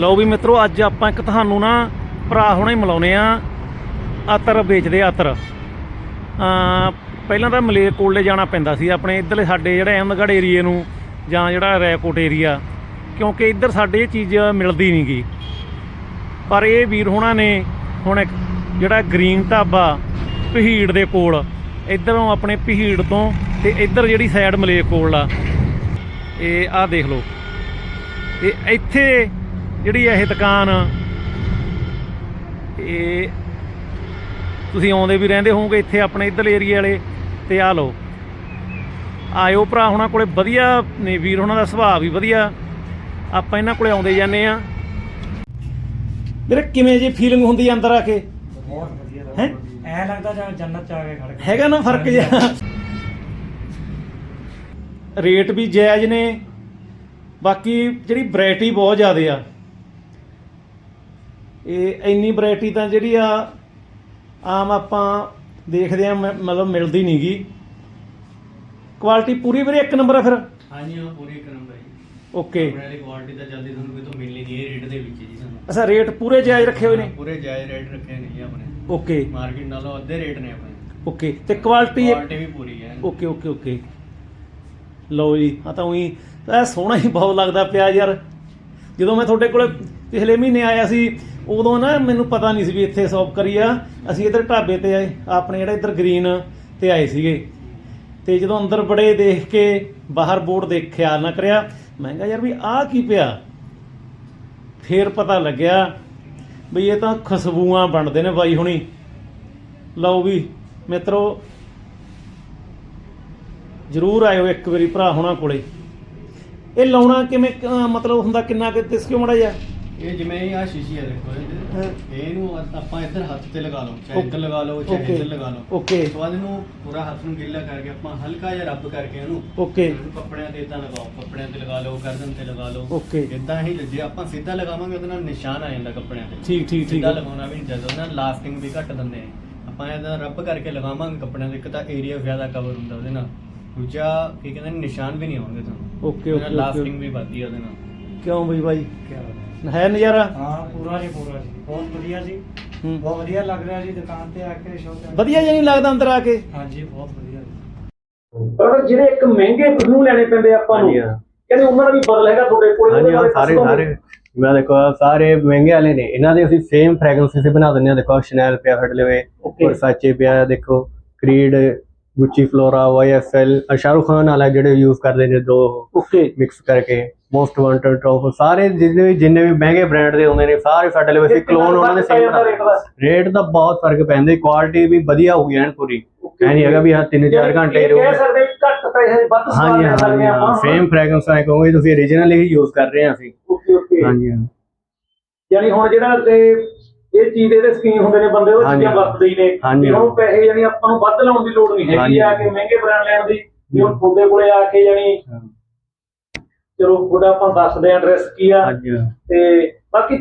ਲਓ ਵੀ ਮਿੱਤਰੋ, ਅੱਜ ਆਪਾਂ ਇੱਕ ਤੁਹਾਨੂੰ ਨਾ ਭਰਾ ਹੁਣੇ ਮਿਲਾਉਨੇ ਆ, ਅਤਰ ਵੇਚਦੇ ਅਤਰ। ਆ ਪਹਿਲਾਂ ਤਾਂ ਮਲੇਰ ਮਲੇਰਕੋਟਲੇ ਜਾਣਾ ਪੈਂਦਾ ਸੀ, ਆਪਣੇ ਇੱਧਰਲੇ ਸਾਡੇ ਜਿਹੜਾ ਅਹਿਮਦਗੜ੍ਹ ਏਰੀਏ ਨੂੰ ਜਾਂ ਜਿਹੜਾ ਰੈਕੋਟ ਏਰੀਆ, ਕਿਉਂਕਿ ਇੱਧਰ ਸਾਡੇ ਇਹ ਚੀਜ਼ ਮਿਲਦੀ ਨਹੀਂ ਨਹੀਂਗੀ ਪਰ ਇਹ ਵੀਰ ਹੋਣਾ ਨੇ ਹੁਣ ਇੱਕ ਜਿਹੜਾ ਗ੍ਰੀਨ ਢਾਬਾ ਪਹੀੜ ਦੇ ਕੋਲ, ਇੱਧਰੋਂ ਆਪਣੇ ਪਹੀੜ ਤੋਂ ਤੇ ਇੱਧਰ ਜਿਹੜੀ ਸਾਈਡ ਮਲੇਰ ਕੋਲ ਆ, ਇਹ ਆਹ ਦੇਖ ਲਓ। ਇਹ ਇੱਥੇ ਜਿਹੜੀ ਇਹ ਦੁਕਾਨ ਇਹ ਤੁਸੀਂ ਆਉਂਦੇ ਵੀ ਰਹਿੰਦੇ ਹੋਵੋਗੇ ਇੱਥੇ ਆਪਣੇ ਇੱਧਰ ਏਰੀਆ ਵਾਲੇ ਤੇ ਆ ਲਓ। ਆਇਓ ਭਰਾ ਹੁਣਾਂ ਕੋਲੇ ਵਧੀਆ ਨੇ ਵੀਰ ਹੁਣਾਂ ਦਾ ਸੁਭਾਅ ਵੀ ਵਧੀਆ। ਆਪਾਂ ਇਹਨਾਂ ਕੋਲੇ ਆਉਂਦੇ ਜਾਂਦੇ ਆ ਵੀਰੇ ਕਿਵੇਂ ਜੇ ਫੀਲਿੰਗ ਹੁੰਦੀ ਆ ਅੰਦਰ ਆ ਕੇ? ਬਹੁਤ ਵਧੀਆ ਹੈਂ? ਐ ਲੱਗਦਾ ਜਿਵੇਂ ਜੰਨਤ ਚ ਆ ਕੇ ਖੜ ਹੈਗਾ ਨਾ ਫ਼ਰਕ ਜਿਹਾ। ਰੇਟ ਵੀ ਜਾਇਜ਼ ਨੇ। ਬਾਕੀ ਜਿਹੜੀ ਵੈਰਾਈਟੀ ਬਹੁਤ ਜ਼ਿਆਦੇ ਆ। ਇਹ ਇੰਨੀ ਵੈਰਾਈਟੀ ਤਾਂ ਜਿਹੜੀ ਆ ਆਮ ਆਪਾਂ ਦੇਖਦੇ ਆ ਮਤਲਬ ਮਿਲਦੀ ਨਹੀਂਗੀ ਕੁਆਲਿਟੀ ਪੂਰੀ ਵੀਰੇ ਇੱਕ ਨੰਬਰ ਆ ਫਿਰ? ਹਾਂਜੀ ਹਾਂ ਪੂਰੀ ਕਰਮ ਭਾਈ ਓਕੇ ਆਪਣੇ ਵਾਲੀ ਕੁਆਲਿਟੀ ਤਾਂ ਜਲਦੀ ਤੁਹਾਨੂੰ ਕਿਤੋਂ ਮਿਲਣੀ ਨਹੀਂ ਇਹ ਰੇਟ ਦੇ ਵਿੱਚ ਜੀ ਸਾਨੂੰ। ਅੱਛਾ ਰੇਟ ਪੂਰੇ ਜਾਇਜ਼ ਰੱਖੇ ਹੋਏ ਨੇ? ਪੂਰੇ ਜਾਇਜ਼ ਰੇਟ ਰੱਖੇ ਨੇ ਜੀ ਆਪਣੇ। ਓਕੇ ਮਾਰਕੀਟ ਨਾਲੋਂ ਅੱਧੇ ਰੇਟ ਨੇ ਆਪਣੇ। ਓਕੇ ਤੇ ਕੁਆਲਿਟੀ ਕੁਆਲਿਟੀ ਵੀ ਪੂਰੀ ਹੈ। ਓਕੇ ਓਕੇ ਓਕੇ ਲਓ ਜੀ ਆ ਤਾਂ ਉਹੀ ਇਹ ਸੋਹਣਾ ਹੀ ਬਹੁਤ ਲੱਗਦਾ ਪਿਆ ਯਾਰ। ਜਦੋਂ ਮੈਂ ਤੁਹਾਡੇ ਕੋਲੇ ਪਿਛਲੇ ਮਹੀਨੇ ਆਇਆ ਸੀ ਉਦੋਂ ਨਾ ਮੈਨੂੰ ਪਤਾ ਨਹੀਂ ਸੀ ਵੀ ਇੱਥੇ ਸ਼ੌਪ ਕਰੀ ਆ। ਅਸੀਂ ਇੱਧਰ ਢਾਬੇ ਤੇ ਆਏ, ਆਪਣੇ ਜਿਹੜਾ ਇੱਧਰ ਗ੍ਰੀਨ ਤੇ ਆਏ ਸੀਗੇ। ਤੇ ਜਦੋਂ ਅੰਦਰ ਬੜੇ ਦੇਖ ਕੇ ਬਾਹਰ ਬੋਰਡ ਦੇਖ ਖਿਆਲ ਨਾ ਕਰਿਆ, ਮੈਂ ਕਿਹਾ ਯਾਰ ਵੀ ਆਹ ਕੀ ਪਿਆ? ਫੇਰ ਪਤਾ ਲੱਗਿਆ ਵੀ ਇਹ ਤਾਂ ਖੁਸ਼ਬੂਆਂ ਬਣਦੇ ਨੇ ਬਾਈ ਹੁਣੀ। ਲਓ ਵੀ, ਮਿੱਤਰੋ, ਜ਼ਰੂਰ ਆਇਓ ਇੱਕ ਵਾਰੀ ਭਰਾ ਹੋਣਾ ਕੋਲੇ। ਇਹ ਲਾਉਣਾ ਕਿਵੇਂ ਮਤਲਬ ਹੁੰਦਾ ਕਿੰਨਾ ਕਿ ਦਿਸ ਕਿਉਂ ਮੜਾ ਜਾ ਇਹ ਜਿਵੇਂ ਇਹ ਆ ਸ਼ੀਸ਼ੀ ਹੈ ਦੇਖੋ। ਇਹਦੇ ਇਹਨੂੰ ਆਪਾਂ ਇੱਧਰ ਹੱਥ ਤੇ ਲਗਾ ਲਓ ਚਾਹੇ ਇੱਧਰ ਲਗਾ ਲਓ ਚਾਹੇ. ਇੱਧਰ ਲਗਾ ਲਓ। ਓਕੇ। ਉਸ ਤੋਂ ਬਾਅਦ ਇਹਨੂੰ ਪੂਰਾ ਹੱਥ ਨੂੰ ਗਿੱਲਾ ਕਰਕੇ ਆਪਾਂ ਹਲਕਾ ਜਿਹਾ ਰੱਬ ਕਰਕੇ ਇਹਨੂੰ ਓਕੇ। ਇਹਨੂੰ ਕੱਪੜਿਆਂ ਤੇ ਇਦਾਂ ਲਗਾਓ ਕੱਪੜਿਆਂ ਤੇ ਲਗਾ ਲਓ ਗਰਦਨ ਤੇ ਲਗਾ ਲਓ। ਓਕੇ। ਇਦਾਂ ਹੀ ਜੇ ਆਪਾਂ ਸਿੱਧਾ ਲਗਾਵਾਂਗੇ ਉਹਦੇ ਨਾਲ ਨਿਸ਼ਾਨ ਆ ਜਾਂਦਾ ਕੱਪੜਿਆਂ ਤੇ। ਠੀਕ ਠੀਕ ਠੀਕ। ਸਿੱਧਾ ਲਗਾਉਣਾ ਵੀ ਨਹੀਂ ਚਾਹੀਦਾ ਉਹਦੇ ਨਾਲ ਲਾਸਟਿੰਗ ਵੀ ਘੱਟ ਦਿੰਦੇ ਨੇ ਆਪਾਂ ਇਹਦਾ ਰੱਬ ਕਰਕੇ ਲਗਾਵਾਂਗੇ ਕੱਪੜਿਆਂ ਦੇ ਇੱਕ ਤਾਂ ਏਰੀਆ ਜ਼ਿਆਦਾ ਕਵਰ ਹੁੰਦਾ ਉਹਦੇ ਨਾਲ। ਦੂਜਾ ਕੀ ਕਹਿੰਦੇ ਨੇ ਨਿਸ਼ਾਨ ਵੀ ਨਹੀਂ ਆਉਣਗੇ ਤੁਹਾਨੂੰ। Okay okay. ਲਾਸਟਿੰਗ ਵੀ ਵੱਧਦੀ ਆ ਉਹਦੇ ਨਾਲ। ਕਿਉਂ ਬਈ ਬਾਈ? ਕੀ ਬਾਤ ਹੈ। ਹੈ ਨਜ਼ਾਰਾ? ਹਾਂ ਪੂਰਾ ਜੀ ਪੂਰਾ ਜੀ। ਬਹੁਤ ਵਧੀਆ ਜੀ। ਹੂੰ। ਬਹੁਤ ਵਧੀਆ ਲੱਗ ਰਿਹਾ ਜੀ ਦੁਕਾਨ ਤੇ ਆ ਕੇ ਸ਼ੌਪ ਵਧੀਆ ਜਿਹਾ ਨਹੀਂ ਲੱਗਦਾ ਅੰਦਰ ਆ ਕੇ? ਹਾਂਜੀ ਬਹੁਤ ਵਧੀਆ ਜੀ। ਪਰ ਜਿਹੜੇ ਇੱਕ ਮਹਿੰਗੇ ਪਰਫਿਊਮ ਲੈਣੇ ਪੈਂਦੇ ਆਪਾਂ ਨੂੰ ਹਾਂਜੀ, ਹਾਂ। ਕਹਿੰਦੇ ਉਹਨਾਂ ਦਾ ਵੀ ਬਦਲ ਹੈਗਾ ਤੁਹਾਡੇ ਕੋਲ ਹਾਂਜੀ ਹਾਂ ਸਾਰੇ ਸਾਰੇ। ਮੈਂ ਦੇਖੋ ਆਹ ਸਾਰੇ ਮਹਿੰਗੇ ਵਾਲੇ ਨੇ। ਇਹਨਾਂ ਦੇ ਅਸੀਂ ਸੇਮ ਫ੍ਰੈਗਰੈਂਸ ਅਸੀਂ ਬਣਾ ਦਿੰਦੇ ਹਾਂ। ਦੇਖੋ ਸ਼ਨੈਲ ਪਿਆ ਫੜ ਲਵੇ Okay. ਵਰਸਾਚੇ ਪਿਆ ਦੇਖੋ Creed Gucci Flora YFL Shahrukh Khan ਵਾਲਾ ਜਿਹੜੇ ਯੂਜ਼ ਕਰਦੇ ਨੇ ਦੋ ਓਕੇ ਮਿਕਸ ਕਰਕੇ। ਮੋਸਟ ਵਾਂਟਡ ਟੌਪ ਸਾਰੇ ਜਿੰਨੇ ਵੀ ਜਿੰਨੇ ਵੀ ਮਹਿੰਗੇ ਬ੍ਰਾਂਡ ਦੇ ਹੁੰਦੇ ਨੇ ਸਾਰੇ ਸਾਡੇ ਲਈ ਅਸੀਂ ਕਲੋਨ ਉਹਨਾਂ ਦੇ ਸੇਮ ਰੇਟ ਦਾ ਬਹੁਤ ਫ਼ਰਕ ਪੈਂਦਾ ਕੁਆਲਿਟੀ ਵੀ ਵਧੀਆ ਹੋ ਗਈ ਐਨ ਪੂਰੀ। ਐ ਨਹੀਂ ਹੈਗਾ ਵੀ ਹਾਂ 3-4 ਘੰਟੇ ਕਹਿ ਰਹੂਗਾ ਸਕਦੇ ਵੀ ਘੱਟ ਪੈਸੇ ਵੱਧ ਸਵਾਦ ਹਾਂਜੀ ਲੈ ਸਕਦੇ ਹਾਂ ਆਪਾਂ। ਸੇਮ ਫ੍ਰੈਗਰੈਂਸ ਆਏ ਕਹੋਗੇ ਤੁਸੀਂ origignal ਹੀ ਯੂਜ਼ ਕਰ ਰਹੇ ਹਾਂ ਅਸੀਂ। ਓਕੇ ਓਕੇ ਹਾਂਜੀ ਹਾਂ। ਯਾਨੀ ਹੁਣ ਜਿਹੜਾ ਤੇ ਇਹ ਚੀਜ਼ ਦੇ ਇਹਦੇ ਸਕੀਮ ਹੁੰਦੇ ਨੇ ਬੰਦੇ ਉਹ। ਚੀਜ਼ਾਂ ਵਰਤਦੇ ਹੀ ਨੇ। ਵੀ ਹੁਣ ਪੈਸੇ ਯਾਨੀ ਆਪਾਂ ਨੂੰ ਵੱਧ ਲਾਉਣ ਦੀ ਲੋੜ ਨਹੀਂ ਹੈਗੀ। ਆ ਕੇ ਮਹਿੰਗੇ ਬ੍ਰਾਂਡ ਲੈਣ ਦੀ। ਵੀ ਹੁਣ ਤੁਹਾਡੇ ਕੋਲੇ ਆ ਕੇ ਯਾਨੀ ਚਲੋ ਤੁਹਾਡਾ ਆਪਾਂ ਦੱਸਦੇ ਆ ਐਡਰੈਸ ਕੀ ਆ। ਹਾਂਜੀ ਹਾਂ। ਤੇ ਬਾਕੀ